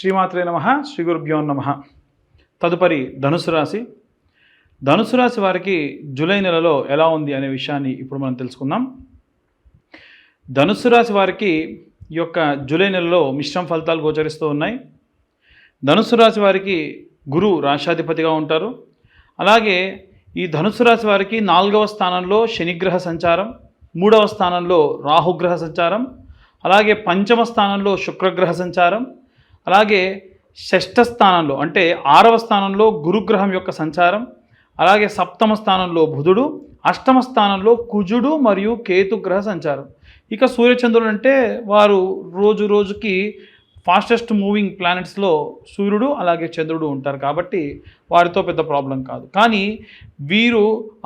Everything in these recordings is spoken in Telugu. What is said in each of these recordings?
శ్రీమాత్రే నమ శ్రీ గురుభ్యో నమ. తదుపరి ధనుసు రాశి. ధనుసు రాశి వారికి జూలై నెలలో ఎలా ఉంది అనే విషయాన్ని ఇప్పుడు మనం తెలుసుకుందాం. ధనుసు రాశి వారికి ఈ యొక్క జూలై నెలలో మిశ్రమ ఫలితాలు గోచరిస్తూ ఉన్నాయి. ధనుసు రాశి వారికి గురు రాశాధిపతిగా ఉంటారు. అలాగే ఈ ధనుసు రాశి వారికి నాలుగవ స్థానంలో శనిగ్రహ సంచారం మూడవ స్థానంలో రాహుగ్రహ సంచారం అలాగే పంచమ స్థానంలో శుక్రగ్రహ సంచారం అలాగే షష్ఠ స్థానంలో అంటే ఆరవ స్థానంలో గురుగ్రహం యొక్క సంచారం అలాగే సప్తమ స్థానంలో బుధుడు అష్టమ స్థానంలో కుజుడు మరియు కేతుగ్రహ సంచారం. ఇక సూర్యచంద్రుడు అంటే వారు రోజు రోజుకి ఫాస్టెస్ట్ మూవింగ్ ప్లానెట్స్లో సూర్యుడు అలాగే చంద్రుడు ఉంటారు కాబట్టి వారితో పెద్ద ప్రాబ్లం కాదు. కానీ వీరు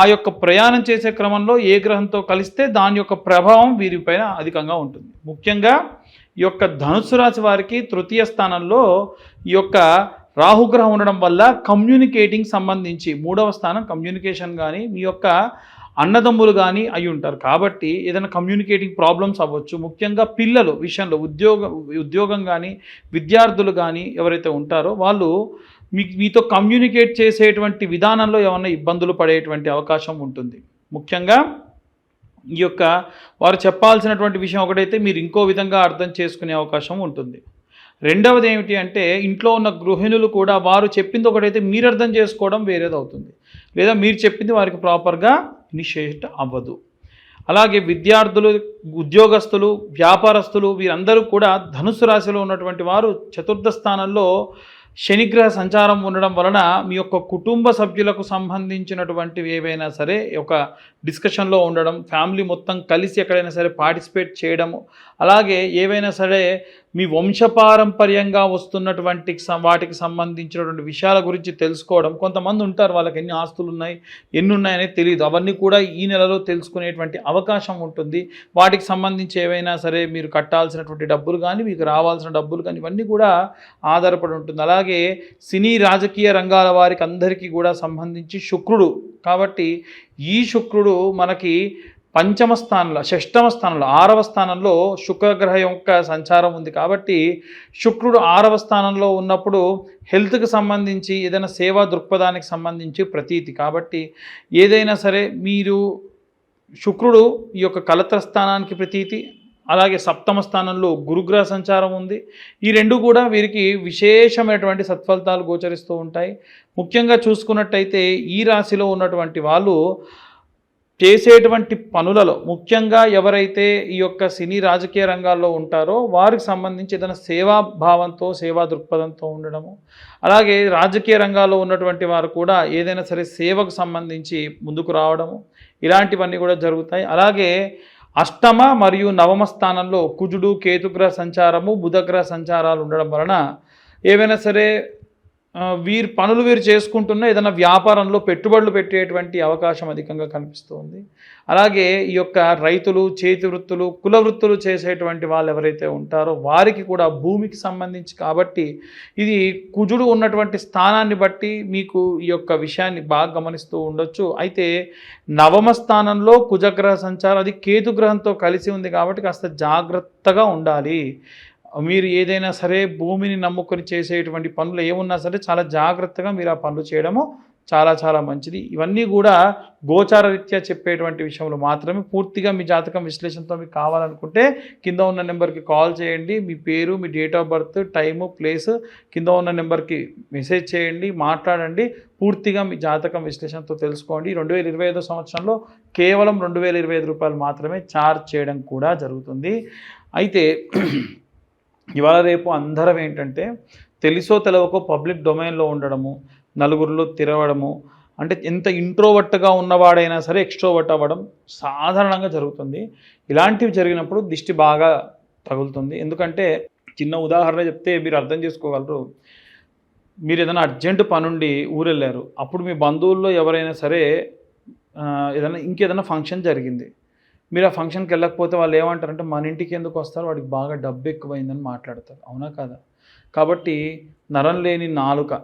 ఆ యొక్క ప్రయాణం చేసే క్రమంలో ఏ గ్రహంతో కలిస్తే దాని యొక్క ప్రభావం వీరిపైన అధికంగా ఉంటుంది. ముఖ్యంగా ఈ యొక్క ధనుసు రాశి వారికి తృతీయ స్థానంలో ఈ యొక్క రాహుగ్రహం ఉండడం వల్ల కమ్యూనికేటింగ్ సంబంధించి మూడవ స్థానం కమ్యూనికేషన్ కానీ మీ యొక్క అన్నదమ్ములు కానీ అయి ఉంటారు. కాబట్టి ఏదైనా కమ్యూనికేటింగ్ ప్రాబ్లమ్స్ అవ్వచ్చు. ముఖ్యంగా పిల్లలు విషయంలో ఉద్యోగ ఉద్యోగం కానీ విద్యార్థులు కానీ ఎవరైతే ఉంటారో వాళ్ళు మీ మీతో కమ్యూనికేట్ చేసేటువంటి విధానంలో ఏమైనా ఇబ్బందులు పడేటువంటి అవకాశం ఉంటుంది. ముఖ్యంగా ఈ యొక్క వారు చెప్పాల్సినటువంటి విషయం ఒకటైతే మీరు ఇంకో విధంగా అర్థం చేసుకునే అవకాశం ఉంటుంది. రెండవది ఏమిటి అంటే ఇంట్లో ఉన్న గృహిణులు కూడా వారు చెప్పింది ఒకటైతే మీరు అర్థం చేసుకోవడం వేరేది అవుతుంది. లేదా మీరు చెప్పింది వారికి ప్రాపర్గా ఇనిషియేట్ అవ్వదు. అలాగే విద్యార్థులు ఉద్యోగస్తులు వ్యాపారస్తులు వీరందరూ కూడా ధనుసు రాశిలో ఉన్నటువంటి వారు చతుర్థ స్థానంలో శనిగ్రహ సంచారం ఉండడం వలన మీ యొక్క కుటుంబ సభ్యులకు సంబంధించినటువంటివి ఏవైనా సరే ఒక డిస్కషన్లో ఉండడం ఫ్యామిలీ మొత్తం కలిసి ఎక్కడైనా సరే పార్టిసిపేట్ చేయడము అలాగే ఏవైనా సరే మీ వంశపారంపర్యంగా వస్తున్నటువంటి వాటికి సంబంధించినటువంటి విషయాల గురించి తెలుసుకోవడం. కొంతమంది ఉంటారు వాళ్ళకి ఎన్ని ఆస్తులు ఉన్నాయి ఎన్ని ఉన్నాయనేది తెలియదు అవన్నీ కూడా ఈ నెలలో తెలుసుకునేటువంటి అవకాశం ఉంటుంది. వాటికి సంబంధించి ఏవైనా సరే మీరు కట్టాల్సినటువంటి డబ్బులు కానీ మీకు రావాల్సిన డబ్బులు కానీ ఇవన్నీ కూడా ఆధారపడి ఉంటుంది. అలాగే సినీ రాజకీయ రంగాల వారికి అందరికీ కూడా సంబంధించి శుక్రుడు. కాబట్టి ఈ శుక్రుడు మనకి పంచమ స్థానంలో షష్టమ స్థానంలో ఆరవ స్థానంలో శుక్రగ్రహం యొక్క సంచారం ఉంది కాబట్టి శుక్రుడు ఆరవ స్థానంలో ఉన్నప్పుడు హెల్త్కి సంబంధించి ఏదైనా సేవా దృక్పథానికి సంబంధించి ప్రతీతి. కాబట్టి ఏదైనా సరే మీరు శుక్రుడు ఈ యొక్క కలత్ర స్థానానికి ప్రతీతి అలాగే సప్తమ స్థానంలో గురుగ్రహ సంచారం ఉంది. ఈ రెండు కూడా వీరికి విశేషమైనటువంటి సత్ఫలితాలు గోచరిస్తూ ఉంటాయి. ముఖ్యంగా చూసుకున్నట్టయితే ఈ రాశిలో ఉన్నటువంటి వాళ్ళు చేసేటువంటి పనులలో ముఖ్యంగా ఎవరైతే ఈ యొక్క సినీ రాజకీయ రంగాల్లో ఉంటారో వారికి సంబంధించి ఏదైనా సేవా భావంతో సేవా దృక్పథంతో ఉండడము అలాగే రాజకీయ రంగాల్లో ఉన్నటువంటి వారు కూడా ఏదైనా సరే సేవకు సంబంధించి ముందుకు రావడము ఇలాంటివన్నీ కూడా జరుగుతాయి. అలాగే అష్టమ మరియు నవమ స్థానంలో కుజుడు కేతుగ్రహ సంచారము బుధగ్రహ సంచారాలు ఉండడం వలన ఏవైనా సరే వీరు పనులు వీరు చేసుకుంటున్న ఏదైనా వ్యాపారంలో పెట్టుబడులు పెట్టేటువంటి అవకాశం అధికంగా కనిపిస్తుంది. అలాగే ఈ యొక్క రైతులు చేతి వృత్తులు కుల వృత్తులు చేసేటువంటి వాళ్ళు ఎవరైతే ఉంటారో వారికి కూడా భూమికి సంబంధించి కాబట్టి ఇది కుజుడు ఉన్నటువంటి స్థానాన్ని బట్టి మీకు ఈ యొక్క విషయాన్ని బాగా గమనిస్తూ ఉండొచ్చు. అయితే నవమ స్థానంలో కుజగ్రహ సంచారం అది కేతుగ్రహంతో కలిసి ఉంది కాబట్టి కాస్త జాగ్రత్తగా ఉండాలి. మీరు ఏదైనా సరే భూమిని నమ్ముకొని చేసేటువంటి పనులు ఏమున్నా సరే చాలా జాగ్రత్తగా మీరు ఆ పనులు చేయడము చాలా చాలా మంచిది. ఇవన్నీ కూడా గోచార రీత్యా చెప్పేటువంటి విషయంలో మాత్రమే. పూర్తిగా మీ జాతకం విశ్లేషణతో మీకు కావాలనుకుంటే కింద ఉన్న నెంబర్కి కాల్ చేయండి. మీ పేరు మీ date of birth time place కింద ఉన్న నెంబర్కి మెసేజ్ చేయండి మాట్లాడండి. పూర్తిగా మీ జాతకం విశ్లేషణతో తెలుసుకోండి. రెండు వేల ఇరవై ఐదో సంవత్సరంలో కేవలం రెండు వేల ఇరవై ఐదు రూపాయలు మాత్రమే ఛార్జ్ చేయడం కూడా జరుగుతుంది. అయితే ఇవాళ రేపు అందరం ఏంటంటే తెలుసో తెలవకో పబ్లిక్ డొమైన్లో ఉండడము నలుగురిలో తిరగడము అంటే ఎంత ఇంట్రోవర్ట్గా ఉన్నవాడైనా సరే ఎక్స్ట్రోవర్ట్ అవ్వడం సాధారణంగా జరుగుతుంది. ఇలాంటివి జరిగినప్పుడు దిష్టి బాగా తగులుతుంది. ఎందుకంటే చిన్న ఉదాహరణ చెప్తే మీరు అర్థం చేసుకోగలరు. మీరు ఏదైనా అర్జెంటు పనుండి ఊరెళ్ళారు. అప్పుడు మీ బంధువుల్లో ఎవరైనా సరే ఏదైనా ఇంకేదైనా ఫంక్షన్ జరిగింది. మీరు ఆ ఫంక్షన్కి వెళ్ళకపోతే వాళ్ళు ఏమంటారంటే మన ఇంటికి ఎందుకు వస్తారు? వాడికి బాగా డబ్బు ఎక్కువైందని మాట్లాడతారు. అవునా కదా? కాబట్టి నరం లేని నాలుక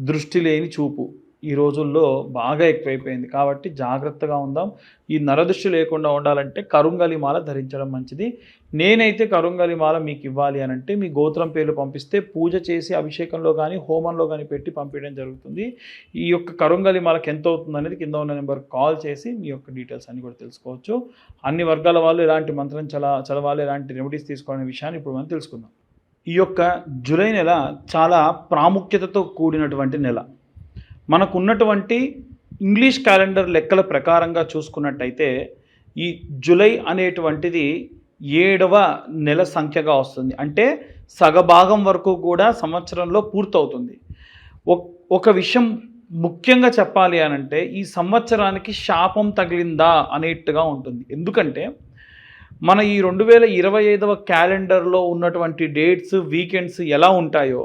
దృష్టి లేని చూపు ఈ రోజుల్లో బాగా ఎక్కువైపోయింది. కాబట్టి జాగ్రత్తగా ఉందాం. ఈ నరదృష్టి లేకుండా ఉండాలంటే కరుంగలి మాల ధరించడం మంచిది. నేనైతే కరుంగలి మాల మీకు ఇవ్వాలి అని అంటే మీ గోత్రం పేర్లు పంపిస్తే పూజ చేసి అభిషేకంలో కానీ హోమంలో కానీ పెట్టి పంపించడం జరుగుతుంది. ఈ యొక్క కరుంగలి మాలకు ఎంత అవుతుంది అనేది కింద ఉన్న నెంబర్ కాల్ చేసి మీ యొక్క డీటెయిల్స్ అన్ని కూడా తెలుసుకోవచ్చు. అన్ని వర్గాల వాళ్ళు ఎలాంటి మంత్రం చల చదవాలి ఎలాంటి రెమెడీస్ తీసుకోవాలనే విషయాన్ని ఇప్పుడు మనం తెలుసుకుందాం. ఈ యొక్క జూలై నెల చాలా ప్రాముఖ్యతతో కూడినటువంటి నెల. మనకున్నటువంటి ఇంగ్లీష్ క్యాలెండర్ లెక్కల ప్రకారంగా చూసుకున్నట్టయితే ఈ జూలై అనేటువంటిది ఏడవ నెల సంఖ్యగా వస్తుంది. అంటే సగభాగం వరకు కూడా సంవత్సరంలో పూర్తవుతుంది. ఒక విషయం ముఖ్యంగా చెప్పాలి అనంటే ఈ సంవత్సరానికి శాపం తగిలిందా అనేట్టుగా ఉంటుంది. ఎందుకంటే మన ఈ రెండు వేల ఇరవై ఐదవ క్యాలెండర్లో ఉన్నటువంటి డేట్స్ వీకెండ్స్ ఎలా ఉంటాయో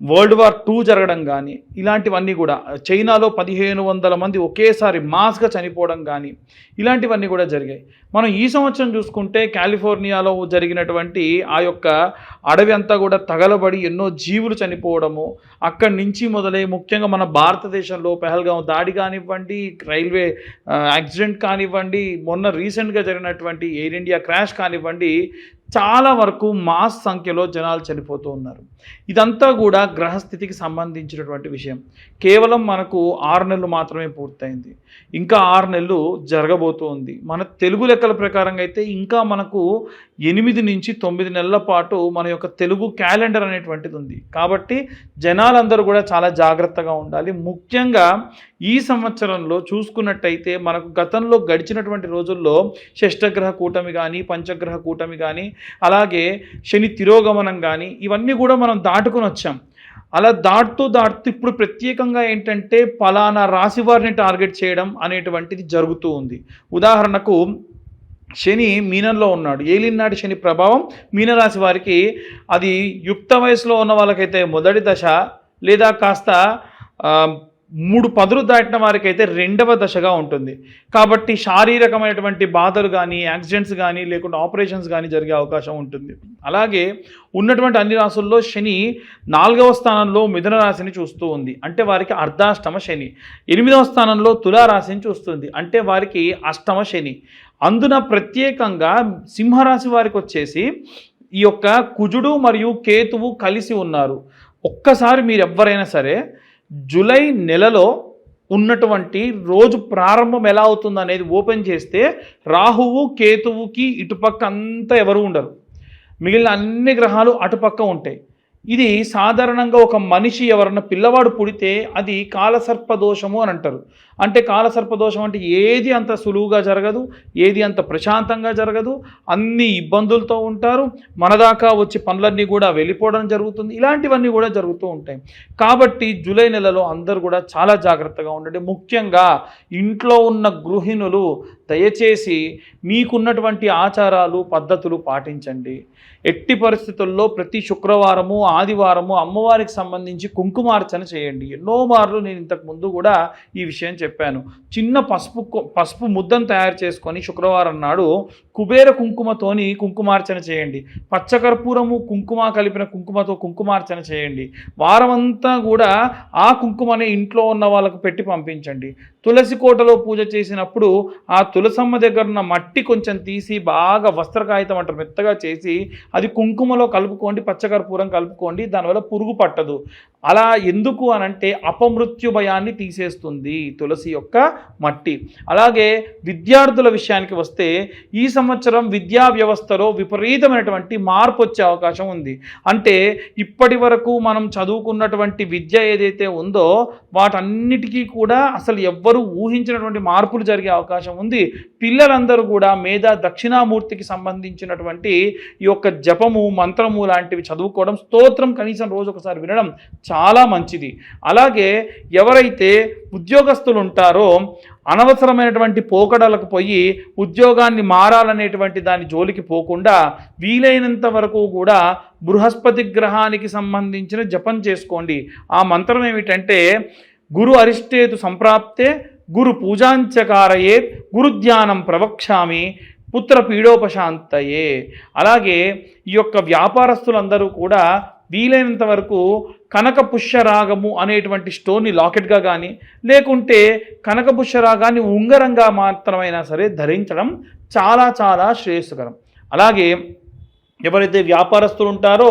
వరల్డ్ వార్ టూ జరగడం కానీ ఇలాంటివన్నీ కూడా చైనాలో పదిహేను వందల మంది ఒకేసారి మాస్గా చనిపోవడం కానీ ఇలాంటివన్నీ కూడా జరిగాయి. మనం ఈ సంవత్సరం చూసుకుంటే కాలిఫోర్నియాలో జరిగినటువంటి ఆ యొక్క అడవి అంతా కూడా తగలబడి ఎన్నో జీవులు చనిపోవడము అక్కడి నుంచి మొదలై ముఖ్యంగా మన భారతదేశంలో పెహల్గాం దాడి కానివ్వండి రైల్వే యాక్సిడెంట్ కానివ్వండి మొన్న రీసెంట్గా జరిగినటువంటి ఎయిర్ ఇండియా క్రాష్ కానివ్వండి చాలా వరకు మాస్ సంఖ్యలో జనాలు చనిపోతూ ఉన్నారు. ఇదంతా కూడా గ్రహస్థితికి సంబంధించినటువంటి విషయం. కేవలం మనకు ఆరు నెలలు మాత్రమే పూర్తయింది. ఇంకా ఆరు నెలలు జరగబోతూ ఉంది. మన తెలుగు లెక్కల ప్రకారంగా అయితే ఇంకా మనకు ఎనిమిది నుంచి తొమ్మిది నెలల పాటు మన యొక్క తెలుగు క్యాలెండర్ అనేటువంటిది ఉంది. కాబట్టి జనాలందరూ కూడా చాలా జాగ్రత్తగా ఉండాలి. ముఖ్యంగా ఈ సంవత్సరంలో చూసుకున్నట్టయితే మనకు గతంలో గడిచినటువంటి రోజుల్లో షష్టగ్రహ కూటమి కానీ పంచగ్రహ కూటమి కానీ అలాగే శని తిరోగమనం కానీ ఇవన్నీ కూడా మనం దాటుకుని వచ్చాం. అలా దాటుతూ దాటుతూ ఇప్పుడు ప్రత్యేకంగా ఏంటంటే పలానా రాశి వారిని టార్గెట్ చేయడం అనేటువంటిది జరుగుతూ ఉంది. ఉదాహరణకు శని మీనంలో ఉన్నాడు. ఏలినాటి శని ప్రభావం మీనరాశి వారికి అది యుక్త వయసులో ఉన్న వాళ్ళకైతే మొదటి దశ లేదా కాస్త మూడు పదులు దాటిన వారికైతే రెండవ దశగా ఉంటుంది. కాబట్టి శారీరకమైనటువంటి బాధలు కానీ యాక్సిడెంట్స్ కానీ లేకుంటే ఆపరేషన్స్ కానీ జరిగే అవకాశం ఉంటుంది. అలాగే ఉన్నటువంటి అన్ని రాసుల్లో శని నాలుగవ స్థానంలో మిథున రాశిని చూస్తూ ఉంది. అంటే వారికి అర్ధాష్టమ శని. ఎనిమిదవ స్థానంలో తులా రాశిని చూస్తుంది. అంటే వారికి అష్టమ శని. అందున ప్రత్యేకంగా సింహరాశి వారికి వచ్చేసి ఈ యొక్క కుజుడు మరియు కేతువు కలిసి ఉన్నారు. ఒక్కసారి మీరు ఎవరైనా సరే జూలై నెలలో ఉన్నటువంటి రోజు ప్రారంభం ఎలా అవుతుంది అనేది ఓపెన్ చేస్తే రాహువు కేతువుకి ఇటుపక్క అంతా ఎవరు ఉండరు. మిగిలిన అన్ని గ్రహాలు అటుపక్క ఉంటాయి. ఇది సాధారణంగా ఒక మనిషి ఎవరన్నా పిల్లవాడు పుడితే అది కాలసర్ప దోషము అని అంటారు. అంటే కాలసర్పదోషం అంటే ఏది అంత సులువుగా జరగదు ఏది అంత ప్రశాంతంగా జరగదు అన్ని ఇబ్బందులతో ఉంటారు మన దాకా వచ్చి పనులన్నీ కూడా వెళ్ళిపోవడం జరుగుతుంది ఇలాంటివన్నీ కూడా జరుగుతూ ఉంటాయి. కాబట్టి జూలై నెలలో అందరూ కూడా చాలా జాగ్రత్తగా ఉండండి. ముఖ్యంగా ఇంట్లో ఉన్న గృహిణులు దయచేసి మీకున్నటువంటి ఆచారాలు పద్ధతులు పాటించండి. ఎట్టి పరిస్థితుల్లో ప్రతి శుక్రవారము ఆదివారము అమ్మవారికి సంబంధించి కుంకుమార్చన చేయండి. ఎన్నో మార్లు నేను ఇంతకు ముందు కూడా ఈ విషయం చెప్పాను. చిన్న పసుపు పసుపు ముద్దను తయారు చేసుకొని శుక్రవారం నాడు కుబేర కుంకుమతోని కుంకుమార్చన చేయండి. పచ్చకర్పూరము కుంకుమ కలిపిన కుంకుమతో కుంకుమార్చన చేయండి. వారమంతా కూడా ఆ కుంకుమని ఇంట్లో ఉన్న వాళ్ళకు పెట్టి పంపించండి. తులసి కోటలో పూజ చేసినప్పుడు ఆ తులసమ్మ దగ్గర ఉన్న మట్టి కొంచెం తీసి బాగా వస్త్ర కాగితం అంటారు మెత్తగా చేసి అది కుంకుమలో కలుపుకోండి పచ్చకర్పూరం కలుపుకోండి దానివల్ల పురుగు పట్టదు. అలా ఎందుకు అనంటే అపమృత్యు భయాన్ని తీసేస్తుంది తులసి యొక్క మట్టి. అలాగే విద్యార్థుల విషయానికి వస్తే ఈ సంవత్సరం విద్యా వ్యవస్థలో విపరీతమైనటువంటి మార్పు వచ్చే అవకాశం ఉంది. అంటే ఇప్పటి వరకు మనం చదువుకున్నటువంటి విద్య ఏదైతే ఉందో వాటన్నిటికీ కూడా అసలు ఎవ్వరూ ఊహించినటువంటి మార్పులు జరిగే అవకాశం ఉంది. పిల్లలందరూ కూడా మేధా దక్షిణామూర్తికి సంబంధించినటువంటి ఈ యొక్క జపము మంత్రము లాంటివి చదువుకోవడం స్తోత్రం కనీసం రోజు ఒకసారి వినడం చాలా మంచిది. అలాగే ఎవరైతే ఉద్యోగస్తులు ఉంటారో అనవసరమైనటువంటి పోకడలకు పోయి ఉద్యోగాన్ని మారాలనేటువంటి దాని జోలికి పోకుండా వీలైనంత వరకు కూడా బృహస్పతి గ్రహానికి సంబంధించిన జపం చేసుకోండి. ఆ మంత్రం ఏమిటంటే గురు అరిష్టేతు సంప్రాప్తే గురు పూజాంచకారయే గురుధ్యానం ప్రవక్ష్యామి పుత్ర పీడోపశాంతయే. అలాగే ఈ యొక్క వ్యాపారస్తులందరూ కూడా వీలైనంత వరకు కనక పుష్యరాగము అనేటువంటి స్టోన్ని లాకెట్గా కానీ లేకుంటే కనక పుష్యరాగాన్ని ఉంగరంగా మాత్రమైనా సరే ధరించడం చాలా చాలా శ్రేయస్కరం. అలాగే ఎవరైతే వ్యాపారస్తులు ఉంటారో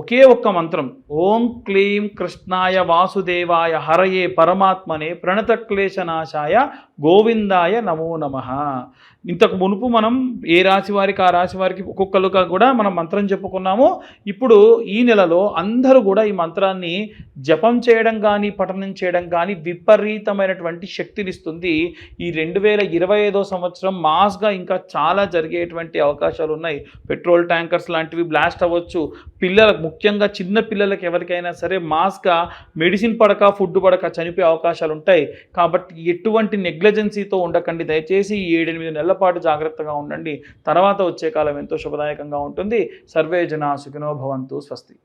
ఒకే ఒక్క మంత్రం. ఓం క్లీం కృష్ణాయ వాసుదేవాయ హరయే పరమాత్మనే ప్రణత క్లేశనాశాయ గోవిందాయ నమో నమ. ఇంతకు మునుపు మనం ఏ రాశి వారికి ఆ రాశి వారికి ఒక్కొక్కరుగా కూడా మనం మంత్రం చెప్పుకున్నాము. ఇప్పుడు ఈ నెలలో అందరూ కూడా ఈ మంత్రాన్ని జపం చేయడం కానీ పఠనం చేయడం కానీ విపరీతమైనటువంటి శక్తినిస్తుంది. ఈ రెండు వేల ఇరవై ఐదో సంవత్సరం మాస్గా ఇంకా చాలా జరిగేటువంటి అవకాశాలు ఉన్నాయి పెట్రోల్ ట్యాంకర్స్ లాంటివి బ్లాస్ట్ అవ్వచ్చు. పిల్లలకు ముఖ్యంగా చిన్న పిల్లలకి ఎవరికైనా సరే మాస్గా మెడిసిన్ పడక ఫుడ్ పడక చనిపోయే అవకాశాలు ఉంటాయి. కాబట్టి ఎటువంటి నెగ్లెజెన్సీతో ఉండకండి. దయచేసి ఈ ఏడెనిమిది నెలల పాటు జాగ్రత్తగా ఉండండి. తర్వాత వచ్చే కాలం ఎంతో శుభదాయకంగా ఉంటుంది. సర్వే జనా సుఖినో భవంతు స్వస్తి.